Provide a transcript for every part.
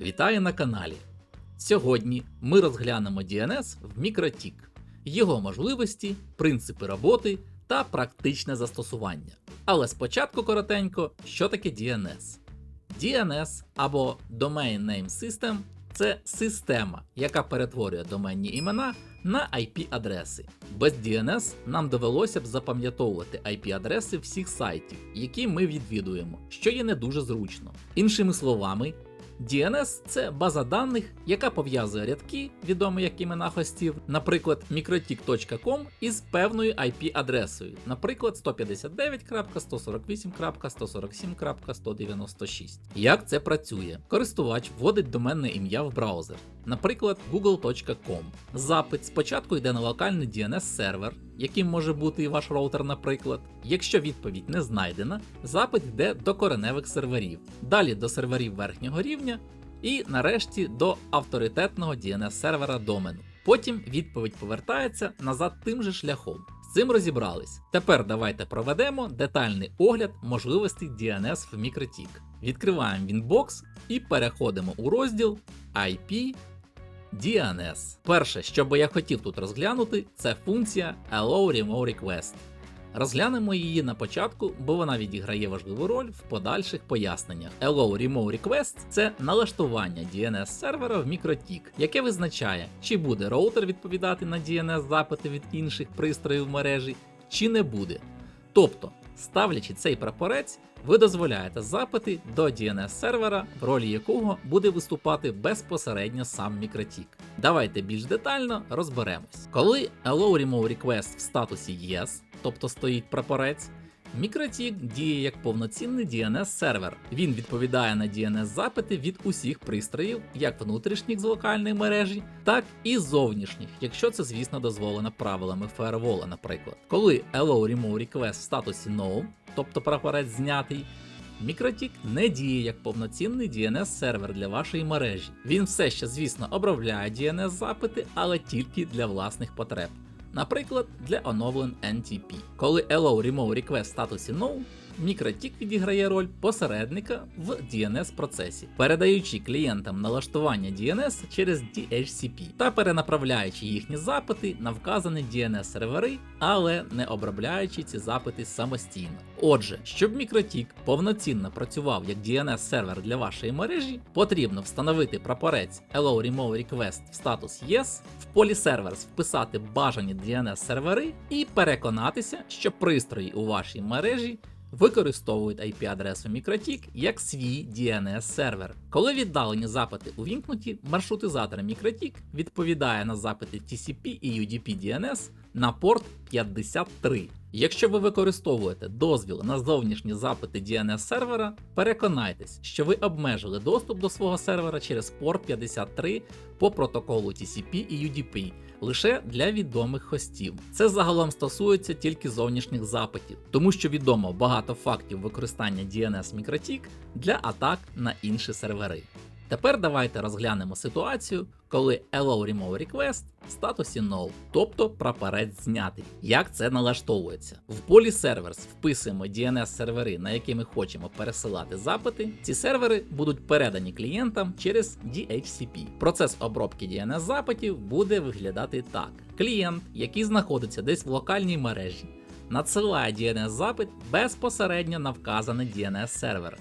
Вітаю на каналі. Сьогодні ми розглянемо DNS в MikroTik, його можливості, принципи роботи та практичне застосування. Але спочатку коротенько, що таке DNS? DNS або Domain Name System це система, яка перетворює доменні імена на IP-адреси. Без DNS нам довелося б запам'ятовувати IP-адреси всіх сайтів, які ми відвідуємо, що є не дуже зручно. Іншими словами, DNS це база даних, яка пов'язує рядки, відомі як імена хостів, наприклад, microtik.com із певною IP-адресою, наприклад, 159.148.147.196. Як це працює? Користувач вводить доменне ім'я в браузер, наприклад, google.com. Запит спочатку йде на локальний DNS сервер, яким може бути і ваш роутер, наприклад. Якщо відповідь не знайдена, запит йде до кореневих серверів, далі до серверів верхнього рівня і нарешті до авторитетного DNS сервера домену. Потім відповідь повертається назад тим же шляхом. З цим розібрались. Тепер давайте проведемо детальний огляд можливостей DNS в MikroTik. Відкриваємо Winbox і переходимо у розділ IP DNS. Перше, що би я хотів тут розглянути, це функція Allow Remote Request. Розглянемо її на початку, бо вона відіграє важливу роль в подальших поясненнях. Allow Remote Request це налаштування DNS сервера в MikroTik, яке визначає, чи буде роутер відповідати на DNS запити від інших пристроїв мережі, чи не буде. Тобто, ставлячи цей прапорець, ви дозволяєте запити до DNS сервера, в ролі якого буде виступати безпосередньо сам мікротік. Давайте більш детально розберемось. Коли Allow Remove Request в статусі Yes, тобто стоїть прапорець, MikroTik діє як повноцінний DNS сервер. Він відповідає на DNS запити від усіх пристроїв, як внутрішніх з локальної мережі, так і зовнішніх, якщо це, звісно, дозволено правилами Firewall, наприклад. Коли Allow Remote Request в статусі No, тобто прапорець знятий, MikroTik не діє як повноцінний DNS сервер для вашої мережі. Він все ще, звісно, обробляє DNS запити, але тільки для власних потреб. Наприклад, для оновлень NTP. Коли Allow Remove Request в статусі No, MikroTik відіграє роль посередника в DNS процесі, передаючи клієнтам налаштування DNS через DHCP та перенаправляючи їхні запити на вказані DNS сервери, але не обробляючи ці запити самостійно. Отже, щоб MikroTik повноцінно працював як DNS сервер для вашої мережі, потрібно встановити прапорець Allow Remote Request в статус Yes, в полі Servers вписати бажані DNS сервери і переконатися, що пристрої у вашій мережі використовують IP-адресу MikroTik як свій DNS сервер. Коли віддалені запити увімкнуті, маршрутизатор MikroTik відповідає на запити TCP і UDP DNS на порт 53. Якщо ви використовуєте дозвіл на зовнішні запити DNS сервера, переконайтесь, що ви обмежили доступ до свого сервера через порт 53 по протоколу TCP і UDP лише для відомих хостів. Це загалом стосується тільки зовнішніх запитів, тому що відомо багато фактів використання DNS Мікротік для атак на інші сервери. Тепер давайте розглянемо ситуацію, коли Allow Remote Request в статусі No, тобто прапорець знятий. Як це налаштовується? В полі Servers вписуємо DNS сервери, на які ми хочемо пересилати запити. Ці сервери будуть передані клієнтам через DHCP. Процес обробки DNS запитів буде виглядати так: клієнт, який знаходиться десь в локальній мережі, надсилає DNS запит безпосередньо на вказаний DNS сервер.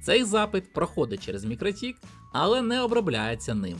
Цей запит проходить через MikroTik, але не обробляється ним.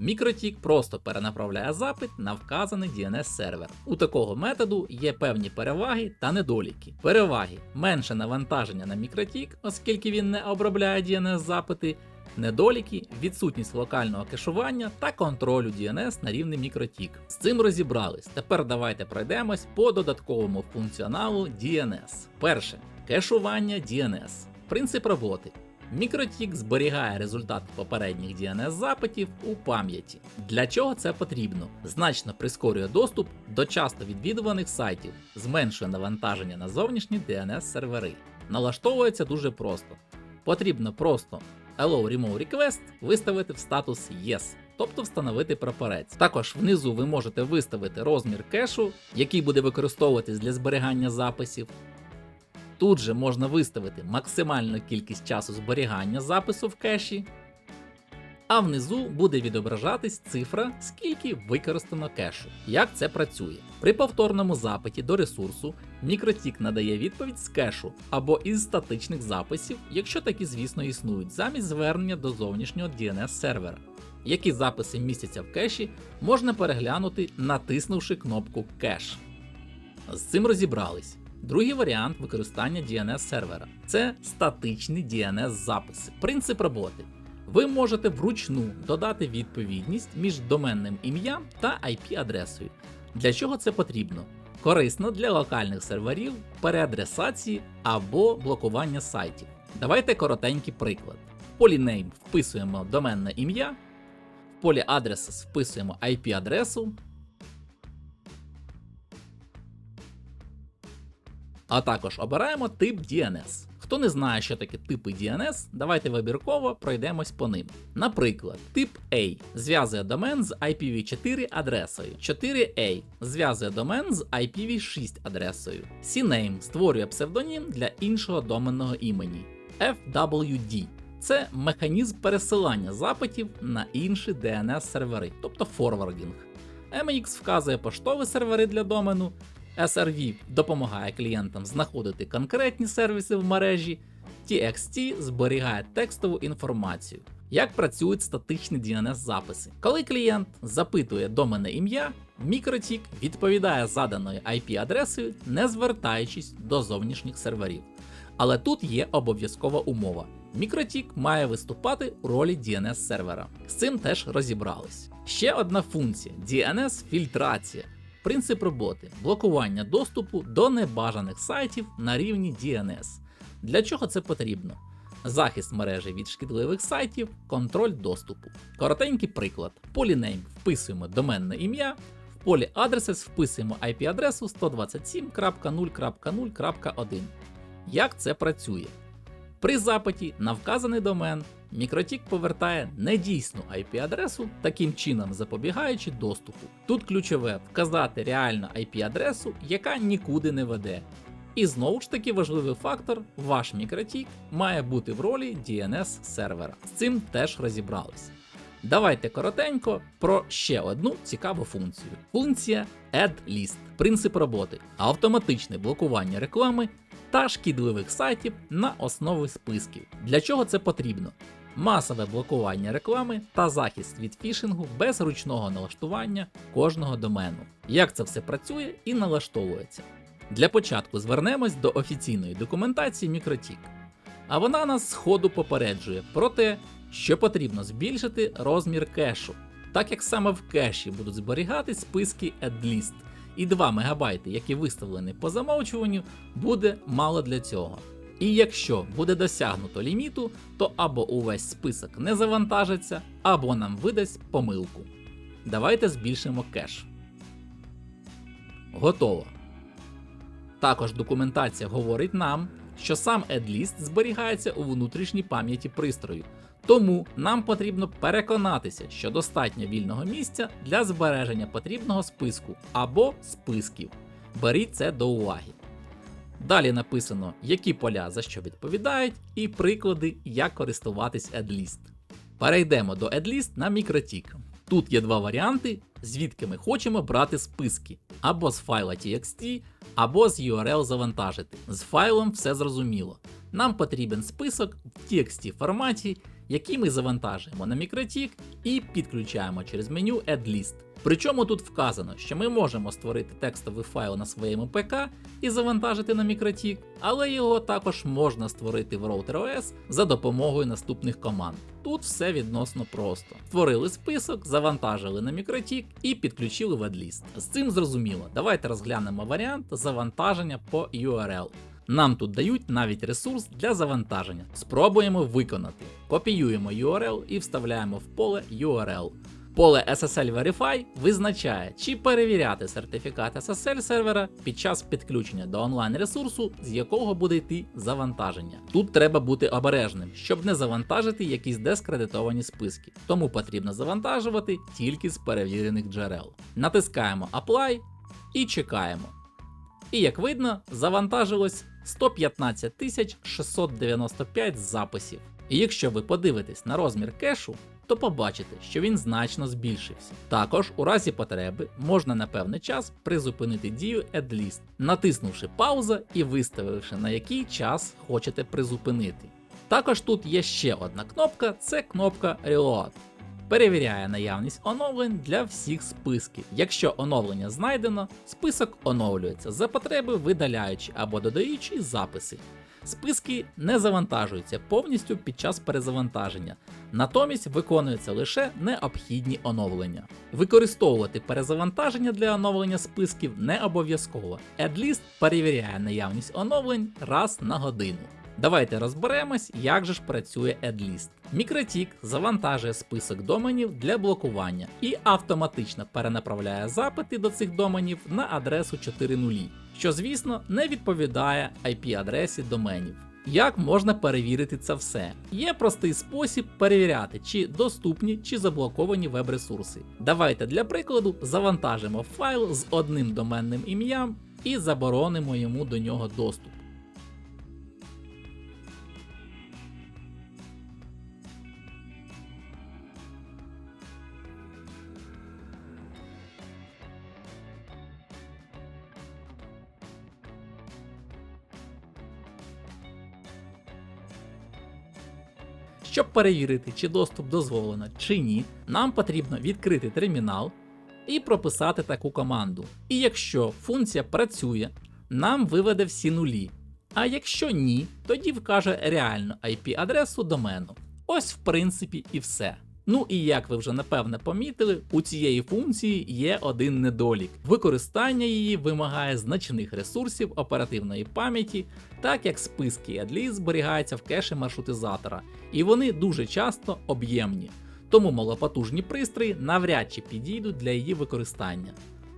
MikroTik просто перенаправляє запит на вказаний DNS сервер. У такого методу є певні переваги та недоліки. Переваги менше навантаження на MikroTik, оскільки він не обробляє DNS запити. Недоліки, відсутність локального кешування та контролю DNS на рівні MikroTik. З цим розібрались. Тепер давайте пройдемось по додатковому функціоналу DNS. Перше кешування DNS. Принцип роботи. MikroTik зберігає результати попередніх DNS запитів у пам'яті. Для чого це потрібно? Значно прискорює доступ до часто відвідуваних сайтів, зменшує навантаження на зовнішні DNS сервери. Налаштовується дуже просто. Потрібно просто Allow Remote Request виставити в статус Yes. Тобто встановити прапорець. Також внизу ви можете виставити розмір кешу, який буде використовуватись для зберігання записів, Тут же можна виставити максимальну кількість часу зберігання запису в кеші. а внизу буде відображатись цифра, скільки використано кешу. Як це працює? При повторному запиті до ресурсу Мікротік надає відповідь з кешу або із статичних записів, якщо такі, звісно, існують, замість звернення до зовнішнього DNS сервера. Які записи містяться в кеші, можна переглянути, натиснувши кнопку Кеш. З цим розібрались. Другий варіант використання DNS сервера це статичні DNS записи. Принцип роботи. Ви можете вручну додати відповідність між доменним ім'ям та IP-адресою. Для чого це потрібно? Корисно для локальних серверів, переадресації або блокування сайтів. Давайте коротенький приклад. В полі name вписуємо доменне ім'я, в полі addresses вписуємо IP-адресу, а також обираємо тип DNS. Хто не знає, що таке типи DNS, давайте вибірково пройдемось по ним. Наприклад, тип A зв'язує домен з IPv4 адресою, 4A зв'язує домен з IPv6 адресою. CNAME створює псевдонім для іншого доменного імені. FWD це механізм пересилання запитів на інші DNS сервери, тобто форвардінг. MX вказує поштові сервери для домену, SRV допомагає клієнтам знаходити конкретні сервіси в мережі, TXT зберігає текстову інформацію. Як працюють статичні DNS записи? Коли клієнт запитує доменне ім'я, Мікротік відповідає заданою IP-адресою, не звертаючись до зовнішніх серверів. Але тут є обов'язкова умова. Мікротік має виступати у ролі DNS сервера. З цим теж розібрались. Ще одна функція DNS фільтрація. Принцип роботи блокування доступу до небажаних сайтів на рівні DNS. Для чого це потрібно? Захист мережі від шкідливих сайтів, контроль доступу. Коротенький приклад. В полі name вписуємо доменне ім'я, в полі addresses вписуємо IP-адресу 127.0.0.1. Як це працює? При запиті на вказаний домен Мікротік повертає недійсну IP-адресу, таким чином запобігаючи доступу. Тут ключове вказати реальну IP-адресу, яка нікуди не веде. І знову ж таки важливий фактор, ваш мікротік має бути в ролі DNS сервера. З цим теж розібрались. Давайте коротенько про ще одну цікаву функцію. Функція Add List. Принцип роботи автоматичне блокування реклами та шкідливих сайтів на основі списків. Для чого це потрібно? Масове блокування реклами та захист від фішингу без ручного налаштування кожного домену. Як це все працює і налаштовується? Для початку звернемось до офіційної документації Мікротік. А вона нас сходу попереджує про те, що потрібно збільшити розмір кешу, так як саме в кеші будуть зберігати списки AdList, і 2 МБ, які виставлені по замовчуванню, буде мало для цього. І якщо буде досягнуто ліміту, то або увесь список не завантажиться, або нам видасть помилку. Давайте збільшимо кеш. Готово. Також документація говорить нам, що сам AdList зберігається у внутрішній пам'яті пристрою, тому нам потрібно переконатися, що достатньо вільного місця для збереження потрібного списку або списків. Беріть це до уваги. Далі написано, які поля за що відповідають, і приклади, як користуватись AdList. Перейдемо до AdList на Мікротік. Тут є два варіанти, звідки ми хочемо брати списки, або з файла TXT, або з URL завантажити. З файлом все зрозуміло. Нам потрібен список в TXT форматі, який ми завантажуємо на Мікротік і підключаємо через меню AdList. Причому тут вказано, що ми можемо створити текстовий файл на своєму ПК і завантажити на Мікротік, але його також можна створити в RouterOS за допомогою наступних команд. Тут все відносно просто. Створили список, завантажили на Мікротік і підключили в AdList. З цим зрозуміло. Давайте розглянемо варіант завантаження по URL. Нам тут дають навіть ресурс для завантаження. Спробуємо виконати. Копіюємо URL і вставляємо в поле URL. Поле SSL Verify визначає, чи перевіряти сертифікат SSL сервера під час підключення до онлайн ресурсу, з якого буде йти завантаження. Тут треба бути обережним, щоб не завантажити якісь дискредитовані списки, тому потрібно завантажувати тільки з перевірених джерел. Натискаємо Apply і чекаємо. І як видно, завантажилось 115 695 записів. І якщо ви подивитесь на розмір кешу, то побачите, що він значно збільшився. Також у разі потреби можна на певний час призупинити дію AddList, натиснувши пауза і виставивши на який час хочете призупинити. Також тут є ще одна кнопка це кнопка Reload. Перевіряє наявність оновлень для всіх списків. Якщо оновлення знайдено, список оновлюється за потреби, видаляючи або додаючи записи. Списки не завантажуються повністю під час перезавантаження, натомість виконуються лише необхідні оновлення. Використовувати перезавантаження для оновлення списків не обов'язково. AddList перевіряє наявність оновлень раз на годину. Давайте розберемось, як же ж працює AddList. Мікротік завантажує список доменів для блокування і автоматично перенаправляє запити до цих доменів на адресу 4.0, що, звісно, не відповідає IP-адресі доменів. Як можна перевірити це все? Є простий спосіб перевіряти, чи доступні чи заблоковані веб-ресурси. Давайте для прикладу завантажимо файл з одним доменним ім'ям і заборонимо йому до нього доступ. Щоб перевірити, чи доступ дозволено чи ні, нам потрібно відкрити термінал і прописати таку команду. І якщо функція працює, нам виведе всі нулі. А якщо ні, тоді вкаже реальну IP-адресу домену. Ось в принципі і все. Ну і як ви вже напевне помітили, у цієї функції є один недолік. Використання її вимагає значних ресурсів оперативної пам'яті, так як списки AdList зберігаються в кеші маршрутизатора, і вони дуже часто об'ємні. Тому малопотужні пристрої навряд чи підійдуть для її використання.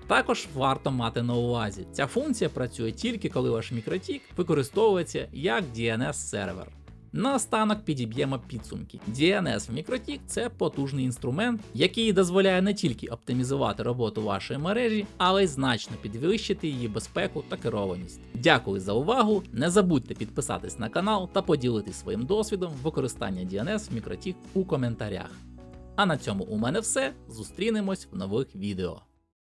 Також варто мати на увазі, ця функція працює тільки коли ваш мікротік використовується як DNS сервер. Наостанок підіб'ємо підсумки. DNS в Мікротік це потужний інструмент, який дозволяє не тільки оптимізувати роботу вашої мережі, але й значно підвищити її безпеку та керованість. Дякую за увагу! Не забудьте підписатись на канал та поділитись своїм досвідом використання DNS в Мікротік у коментарях. А на цьому у мене все. Зустрінемось в нових відео.